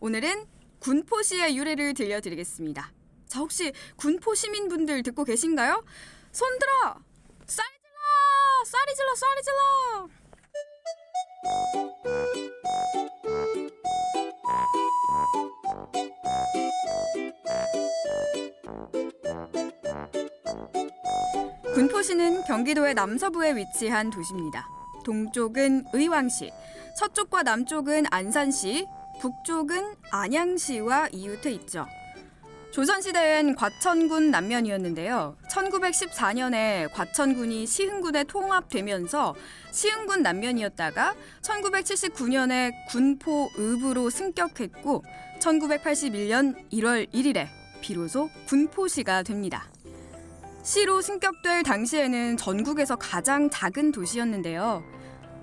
오늘은 군포시의 유래를 들려드리겠습니다. 자, 혹시 군포 시민분들 듣고 계신가요? 손 들어! 쌀이 질러! 쌀이 질러! 쌀이 질러! 군포시는 경기도의 남서부에 위치한 도시입니다. 동쪽은 의왕시, 서쪽과 남쪽은 안산시, 북쪽은 안양시와 이웃해 있죠. 조선시대엔 과천군 남면이었는데요. 1914년에 과천군이 시흥군에 통합되면서 시흥군 남면이었다가 1979년에 군포 읍으로 승격했고 1981년 1월 1일에 비로소 군포시가 됩니다. 시로 승격될 당시에는 전국에서 가장 작은 도시였는데요.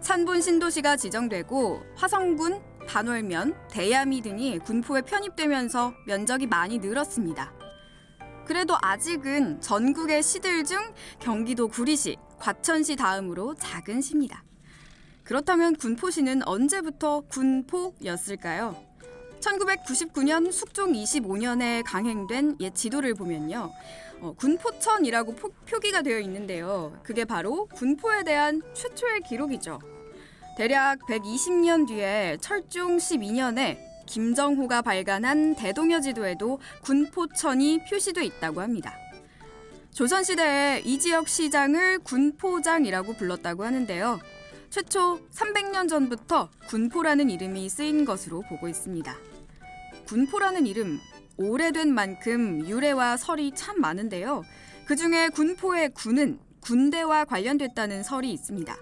산본 신도시가 지정되고 화성군, 반월면, 대야미 등이 군포에 편입되면서 면적이 많이 늘었습니다. 그래도 아직은 전국의 시들 중 경기도 구리시, 과천시 다음으로 작은 시입니다. 그렇다면 군포시는 언제부터 군포였을까요? 1999년 숙종 25년에 강행된 옛 지도를 보면요. 어, 군포천이라고 포- 표기가 되어 있는데요. 그게 바로 군포에 대한 최초의 기록이죠. 대략 120년 뒤에 철종 12년에 김정호가 발간한 대동여 지도에도 군포천이 표시돼 있다고 합니다. 조선시대에 이 지역 시장을 군포장이라고 불렀다고 하는데요. 최초 300년 전부터 군포라는 이름이 쓰인 것으로 보고 있습니다. 군포라는 이름 오래된 만큼 유래와 설이 참 많은데요. 그 중에 군포의 군은 군대와 관련됐다는 설이 있습니다.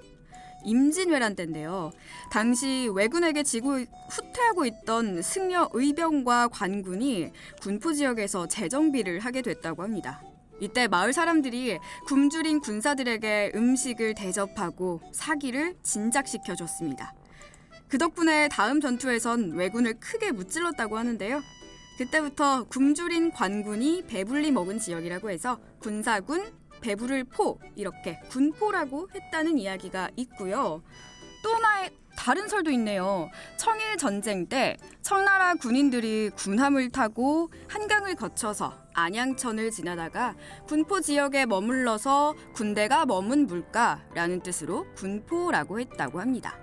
임진왜란 때인데요. 당시 왜군에게 지고 후퇴하고 있던 승려 의병과 관군이 군포 지역에서 재정비를 하게 됐다고 합니다. 이때 마을 사람들이 굶주린 군사들에게 음식을 대접하고 사기를 진작시켜 줬습니다. 그 덕분에 다음 전투에선 왜군을 크게 무찔렀다고 하는데요. 그때부터 굶주린 관군이 배불리 먹은 지역이라고 해서 군사군, 배부를 포 이렇게 군포라고 했다는 이야기가 있고요. 또 하나의 다른 설도 있네요. 청일 전쟁 때 청나라 군인들이 군함을 타고 한강을 거쳐서 안양천을 지나다가 군포 지역에 머물러서 군대가 머문 물가라는 뜻으로 군포라고 했다고 합니다.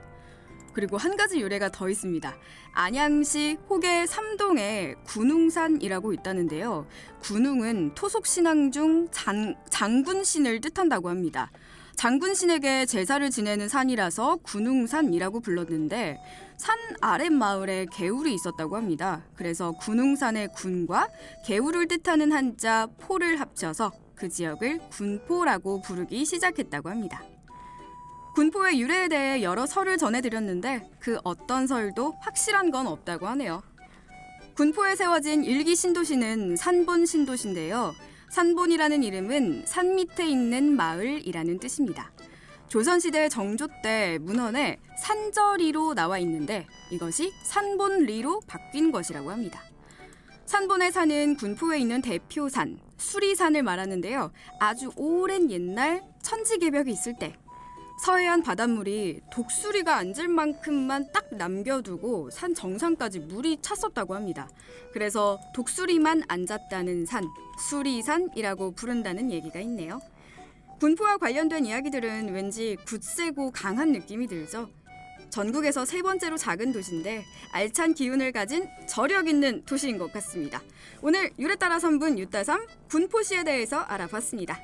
그리고 한 가지 유래가 더 있습니다. 안양시 호계 삼동에 군웅산이라고 있다는데요. 군웅은 토속 신앙 중 장, 장군신을 뜻한다고 합니다. 장군신에게 제사를 지내는 산이라서 군웅산이라고 불렀는데 산 아랫마을에 개울이 있었다고 합니다. 그래서 군웅산의 군과 개울을 뜻하는 한자 포를 합쳐서 그 지역을 군포라고 부르기 시작했다고 합니다. 군포의 유래에 대해 여러 설을 전해드렸는데 그 어떤 설도 확실한 건 없다고 하네요. 군포에 세워진 일기 신도시는 산본 신도시인데요. 산본이라는 이름은 산 밑에 있는 마을이라는 뜻입니다. 조선시대 정조 때 문헌에 산저리로 나와 있는데 이것이 산본리로 바뀐 것이라고 합니다. 산본의 산은 군포에 있는 대표산 수리산을 말하는데요. 아주 오랜 옛날 천지개벽이 있을 때 서해안 바닷물이 독수리가 앉을 만큼만 딱 남겨두고 산 정상까지 물이 찼었다고 합니다. 그래서 독수리만 앉았다는 산, 수리산이라고 부른다는 얘기가 있네요. 군포와 관련된 이야기들은 왠지 굳세고 강한 느낌이 들죠. 전국에서 세 번째로 작은 도시인데 알찬 기운을 가진 저력 있는 도시인 것 같습니다. 오늘 유래 따라 선분 유따삼 군포시에 대해서 알아봤습니다.